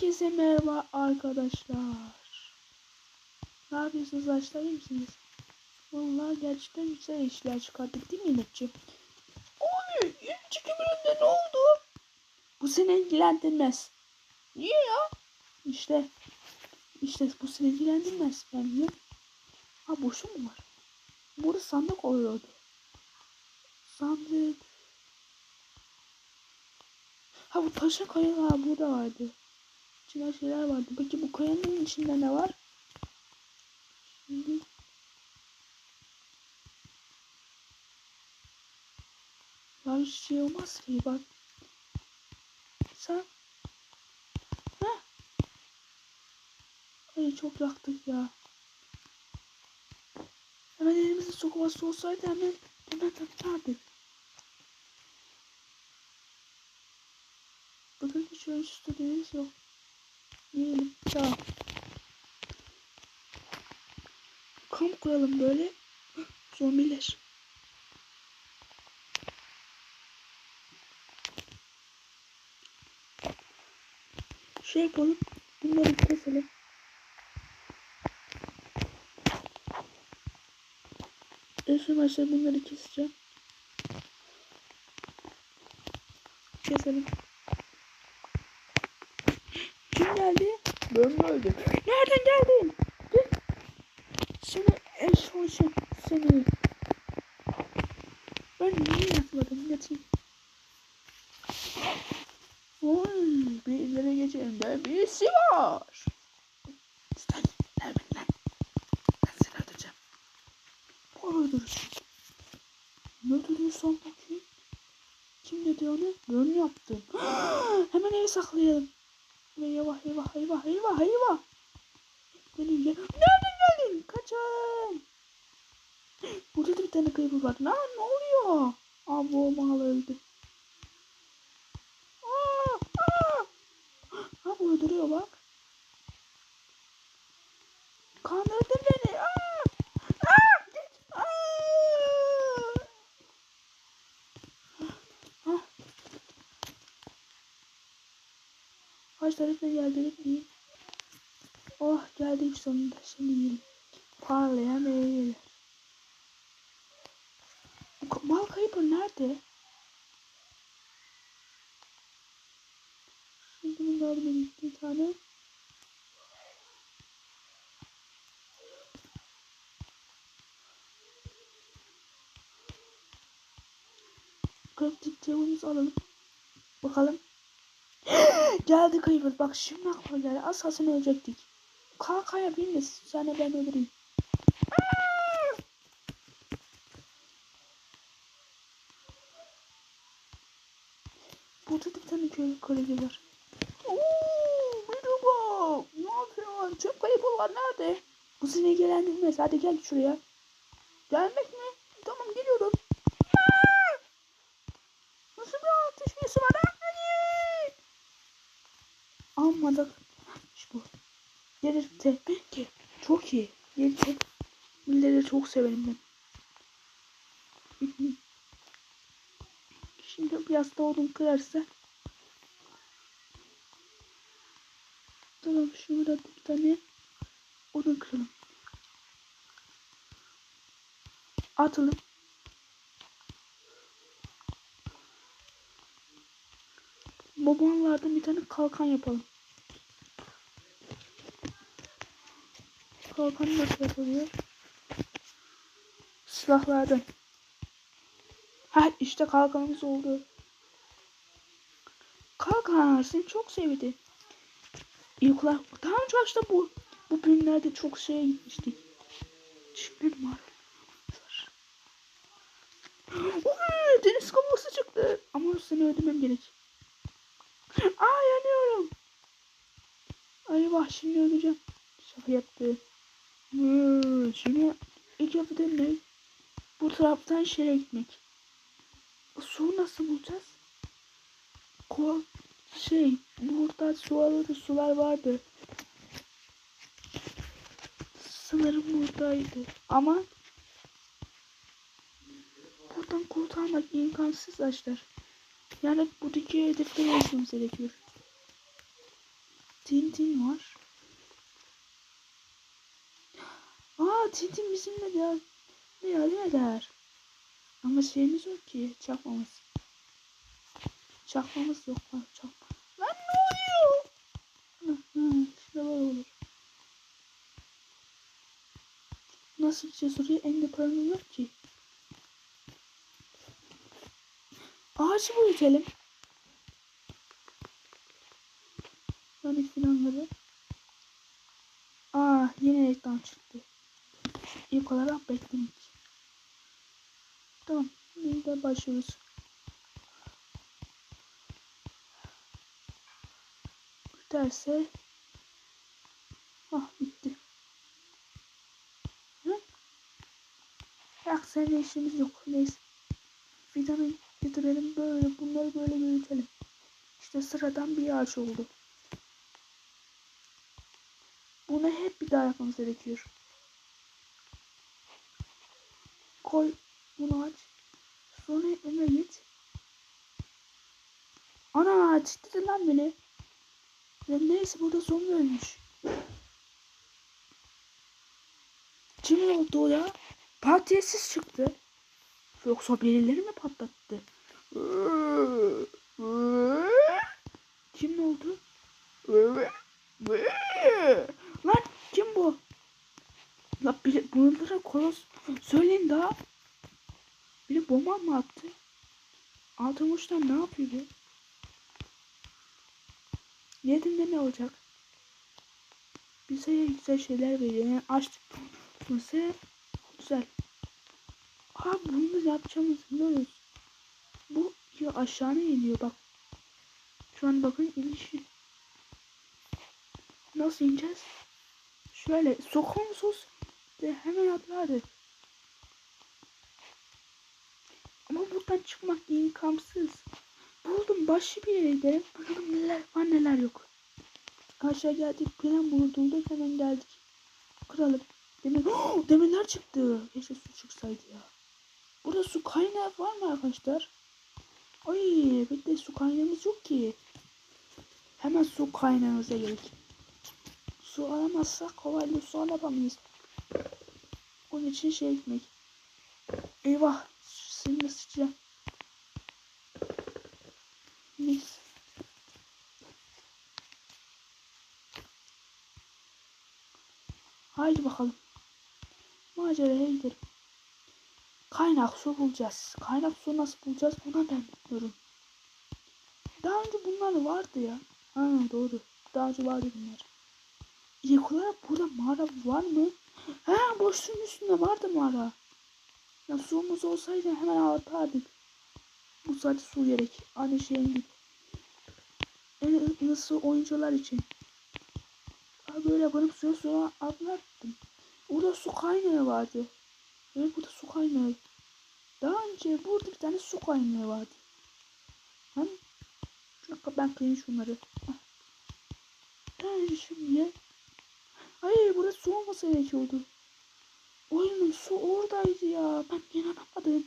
Herkese merhaba arkadaşlar. Ne yapıyorsunuz arkadaşlar iyi misiniz? Vallahi gerçekten güzel işler çıkarttık değil mi İnatçı? Abi yeni çekim üründe ne oldu? Bu seni ilgilendirmez. Niye ya? İşte işte bu seni ilgilendirmez. Ben biliyorum. Ha boşu mu var? Burada sandık oluyordu. Sandık. Ha bu taşa kayalar burada vardı. İçinde şeyler vardı. Peki bu kayanın içinde ne var? Şimdi hiç şey olmaz ki bak. Sen Heh. Ay çok yaktık ya. Hemen elimizde su kovası olsaydı hemen hemen tatardık. Bakın hiç ölçüsü değiliz yok. Tamam. Kamp koyalım böyle. Zombiler. Şey yapalım. Bunları keselim. Aşağı bunları keseceğim. Keselim. Kim geldi? Ben geldim. Nereden geldin? Gel. Seni eş hoşum seni. Ben niye yatmadım? Yatayım. Oy, bir ileri geçelimde birisi var. Sen nereden lan? Ben seni öldüreceğim. Bu öldürürsün. Ne öldürüyorsan bakayım. Kim dedi onu? Ben yaptım. Hemen evi saklayalım. Eyvah eyvah eyvah eyvah eyvah. Gelin gel. Nereden geldin? Kaçın. Burada da bir tane kayıp var. Lan ne oluyor? Aa bu mal öldü. Aa, aa. Ha bu öldürüyor bak. Kandırdın beni. Aa, aa, git. Aa. Hah. Kaç tarafına geldi değil. Oh geldik sonunda. Şimdi yiyelim. Parlayan meyveler. Bal kaybı nerede? Şimdi bunu görmedim bir tane. Kritik cevabımızı alalım. Bakalım. Geldi kayıp. Bak şimdi aklıma geldi. Az kalsın ölecektik. Kalkaya binme. Sana ben öldüreyim. Burada da bir tane köy kolegi var. Ooo merhaba. Ne yapıyorsun? Tüm kayıplar nerede? Bu seni ilgilendirmez. Hadi gel şuraya. Gelmek mi? Tamam geliyorum. Aa! Nasıl bir ateş birisi var? ha? Hadi. Almadık. İşte bu. Tepki ki. Çok iyi. Yeri çok. Milleri çok severim ben. Şimdi biraz da odun kırarsa. Tamam şurada bir tane odun kıralım. Atalım. Babamlardan bir tane kalkan yapalım. Kalkan nasıl yapılıyor? Silahlardan. Ha işte kalkanımız oldu. Kalkan seni çok sevdi. Yoklar daha önce işte bu bu bölümlerde çok şeye gitmiştik. Şimdi var. Oy, deniz kablosu çıktı. Ama seni öldürmem gerek. Aa yanıyorum. Ay vah şimdi öleceğim. Şaka yaptı. Hmm, şimdi ilk yaptığım ne? Bu taraftan şeye gitmek. Su nasıl bulacağız? Kol şey burada su alırdı sular vardı. Sanırım buradaydı. Ama buradan kurtarmak imkansız arkadaşlar. Yani buradaki hedefleri yazmamız gerekiyor. Tintin var. Aa Tintin bizimle de ne yardım eder. Ama şeyimiz yok ki çakmamız. Çakmamız yok lan çakma. Lan ne oluyor? İşte böyle olur. Nasıl oraya? En de paramız yok ki. Ağaç büyütelim. Yani filanları. Aa yine reklam çıktı. İlk olarak beklemek. Tamam. Biz de başlıyoruz. Biterse Ah bitti. Hı? Yak seninle işimiz yok. Neyse. Fidanı getirelim böyle. Bunları böyle büyütelim. İşte sıradan bir ağaç oldu. Bunu hep bir daha yapmamız gerekiyor. Koy bunu aç. Sonra öne git. Ana titredi lan beni. Ya neyse burada zombi ölmüş. Kim oldu o ya? Patiyesiz çıktı. Yoksa birileri mi patlattı? Kim oldu? Lan kim bu? La biri bunlara kolos söyleyin daha. Biri bomba mı attı? Altın uçtan ne yapıyor be? Yediğinde ne olacak? Bize güzel şeyler veriyor. Yani açtık. Mesela güzel. Aa bunu yapacağımızı biliyoruz. Bu ya aşağı iniyor bak. Şu an bakın inişi. Nasıl ineceğiz? Şöyle sokun sos de hemen atlardı. Ama buradan çıkmak imkansız. Buldum başka bir yere gidelim. Bakalım neler var neler yok. Aşağı geldik. Plan bulduk hemen geldik. Kıralım. Demir, oh, demirler çıktı. Keşke su çıksaydı ya. Burada su kaynağı var mı arkadaşlar? Ay bir de su kaynağımız yok ki. Hemen su kaynağımıza gerek. Su alamazsak kolayla su alamayız. Onun için şey etmek. Eyvah. Seni sıçacağım. Neyse. Haydi bakalım. Maceraya gidelim. Kaynak su bulacağız. Kaynak su nasıl bulacağız ona ben bilmiyorum. Daha önce bunlar vardı ya. Ha doğru. Daha önce vardı bunlar. İlk olarak burada mağara var mı? Ha boşluğun üstünde vardı mağara. Ya suyumuz olsaydı hemen atardık. Bu sadece su gerek. Aynı şeyin gibi. En nasıl oyuncular için. Ha böyle yapıp suya suya atlattım. Orada su kaynağı vardı. Evet burada su kaynağı. Daha önce burada bir tane su kaynağı vardı. Şunu ben kıyayım şunları. Hah. Yani şimdi. Hayır burada su olmasa gerekiyordu. Oyunun su oradaydı ya. Ben inanamadım.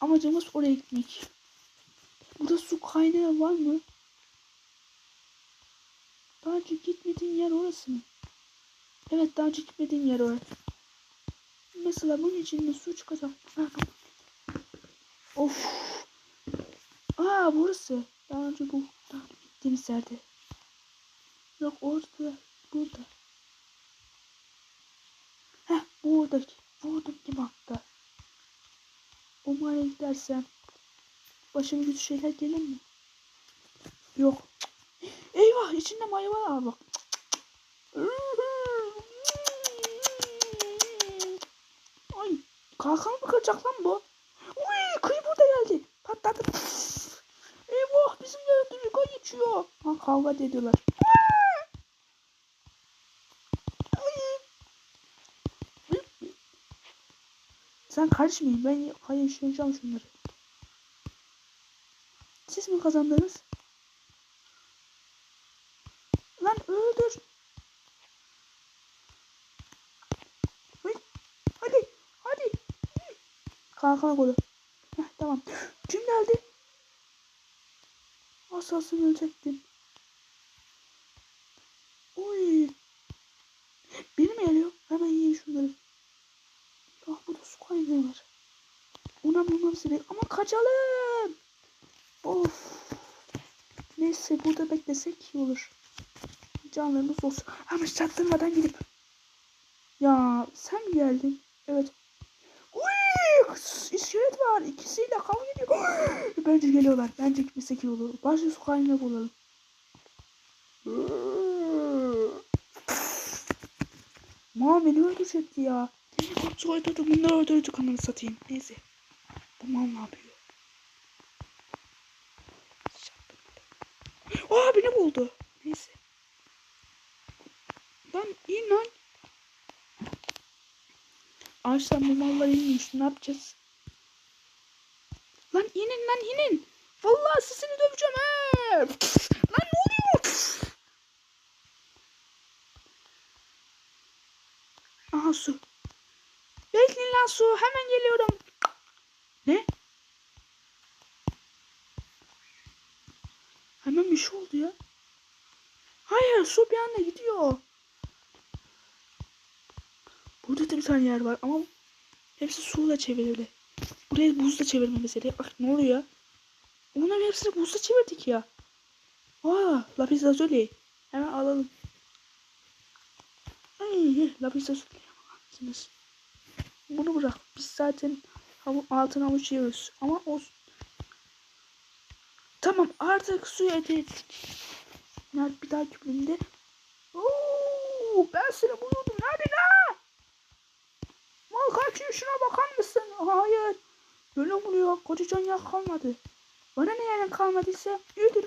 Amacımız oraya gitmek. Burada su kaynağı var mı? Daha önce gitmediğin yer orası mı? Evet daha önce gitmediğim yer orası. Mesela bunun içinde su çıkacak. Of. Aa burası. Daha önce bu daha önce gittiğimiz yerde. Yok orada. Burada. Heh buradaki. Buradaki hatta? Umarım gidersem başıma kötü şeyler gelir mi? Yok. Eyvah içinde mayva var bak. Ay kalkan mı kıracak lan bu? Uy kıyı burada geldi. Patladı. Eyvah bizimle öldürüyor. Kay geçiyor. Ha kavga ediyorlar. Sen karışmayın. Ben kayışlayacağım şunları. Siz mi kazandınız? Lan öldür. Hadi. Hadi. Kalkan golü. Heh, tamam. Kim geldi? Asasın ölecektin. Beni mi geliyor? Hemen yiyeyim şunları. Ah burada su kaynağı var. Ona bulmam gerek. Ama kaçalım. Of. Neyse burada beklesek iyi olur. Canlarımız olsun. Ama çaktırmadan gidip. Ya sen mi geldin? Evet. Uy, iskelet var. İkisiyle kavga ediyor. Bence geliyorlar. Bence gitmesek iyi olur. Başka su kaynağı bulalım. Mal beni öldürecekti ya. Soydurdu bunları öldürdük ananı satayım. Neyse. Bu mal ne yapıyor? Aa beni buldu. Neyse. Lan in lan. Ağaçtan bu mallar inmiş. Ne yapacağız? Lan inin lan inin. Vallahi sesini döveceğim he. Lan ne oluyor? Aha su. Bekleyin lan su. Hemen geliyorum. Ne? Hemen bir şey oldu ya. Hayır su bir anda gidiyor. Burada da bir tane yer var ama hepsi suyla çevirili. Buraya buzla çevirmemiz gerek. Bak ne oluyor? Onların hepsini buzla çevirdik ya. Aa, lapis lazuli. Hemen alalım. Ay, lapis lazuli. Bunu bırak. Biz zaten altın havuç yiyoruz. Ama o Tamam artık ete ettik. Nerede bir daha küpümde? Oo, ben seni buluyordum. Nerede ne? Mal kaçıyor şuna bakar mısın? Hayır. Böyle vuruyor. Kocacan yer kalmadı. Bana ne yerden kalmadıysa öldür.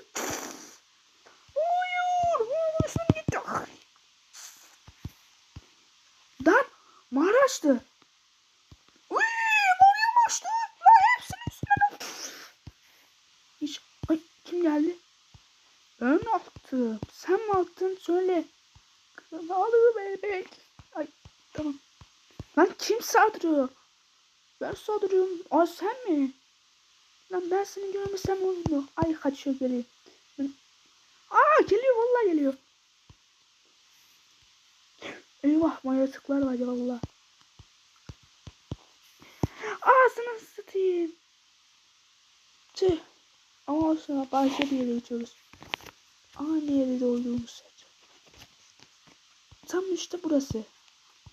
Hayır. Vurmuşsun gitti. Dan mağara açtı. Uy, mağaraya açtı. Lan hepsinin üstüne. Hiç. Ay kim geldi? Ben attım. Sen mi attın? Söyle. Kralı bebek. Ay tamam. Lan kim saldırıyor? Ben saldırıyorum. Aa sen mi? Lan ben seni görmesem olmuyor. Ay kaçıyor geliyor. Aa geliyor vallahi geliyor. Eyvah manyatıklar var ya valla. Ağzını satayım. Tüh. Ama olsun başka bir yere geçiyoruz. Aynı yerde olduğumuz sürece. Tam işte burası.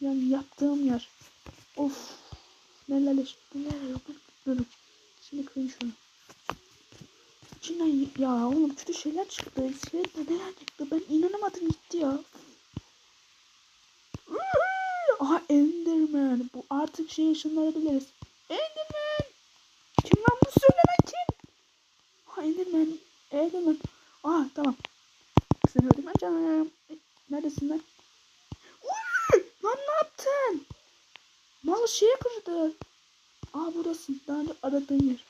Yani yaptığım yer. Of. Neler neler yapıyorum. Şimdi kırayım şunu. İçinden ya oğlum kötü şeyler çıktı. İskelet neler çıktı. Ben inanamadım gitti ya. Aha Enderman. Bu artık şey ışınlanabiliriz. Enderman. Kim lan bu söylenen kim? Ha Enderman. Enderman. Aa tamam. E, Neredesin lan? Uy! Lan ne yaptın? Mal şeye kırdı. Aa buradasın. Daha önce aradığın yer.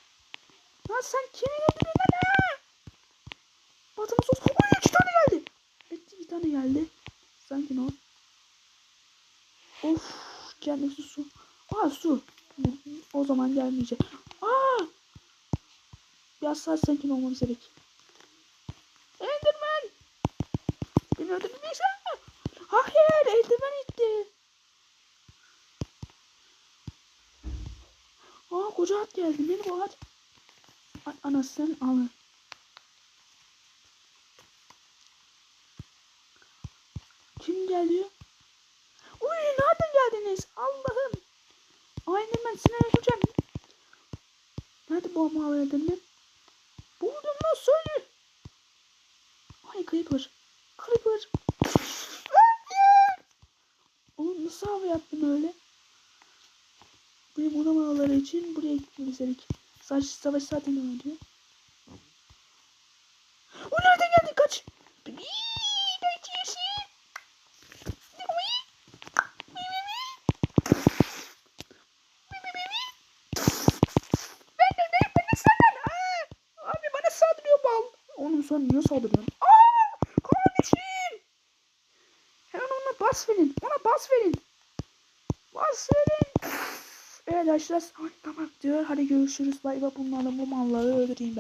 Lan sen kimi öldürdün lan ha? Batımız olsun. Uy iki tane geldi. Evet iki tane geldi. Sanki ne o? Of kendisi su. Aa su. O zaman gelmeyecek. Aa! Biraz saat sakin olmamız gerek. Enderman! Beni öldürmeyeceksin mi? Hayır Enderman gitti. Aa koca at geldi. Benim at. Ay, anasını alın. Kim geliyor? Uy nereden geldiniz? Allah'ım. Aynen ben seni öldüreceğim. Nerede bu ama Enderman? Buldum lan söyle. Ay Creeper. Creeper. Oğlum nasıl hava yaptın öyle? Burayı bulamamaları için buraya gitmemiz gerek. Sadece savaş zaten devam ediyor. O nereden geldin kaç? Abi bana saldırıyor bal. Oğlum sen niye saldırıyorsun? Aa, kardeşim. Hemen ona bas verin. Ona bas verin. Bas verin. Evet arkadaşlar tamam diyor. Hadi görüşürüz. Bay bay bunlarla bu malları öldüreyim ben.